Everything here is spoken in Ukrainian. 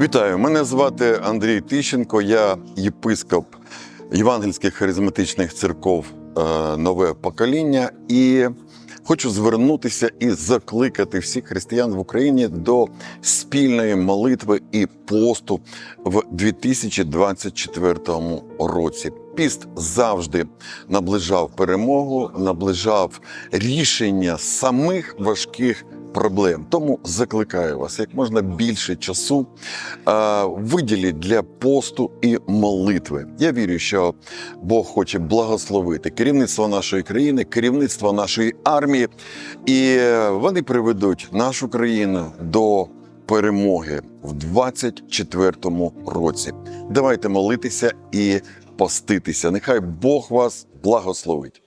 Вітаю, мене звати Андрій Тищенко, я єпископ Євангельських харизматичних церков е, нове покоління. І хочу звернутися і закликати всіх християн в Україні до спільної молитви і посту в 2024 році. Піст завжди наближав перемогу, наближав рішення самих важких проблем. Тому закликаю вас як можна більше часу виділіть для посту і молитви. Я вірю, що Бог хоче благословити керівництво нашої країни, керівництво нашої армії, і вони приведуть нашу країну до перемоги в 24-му році. Давайте молитися і поститися. Нехай Бог вас благословить.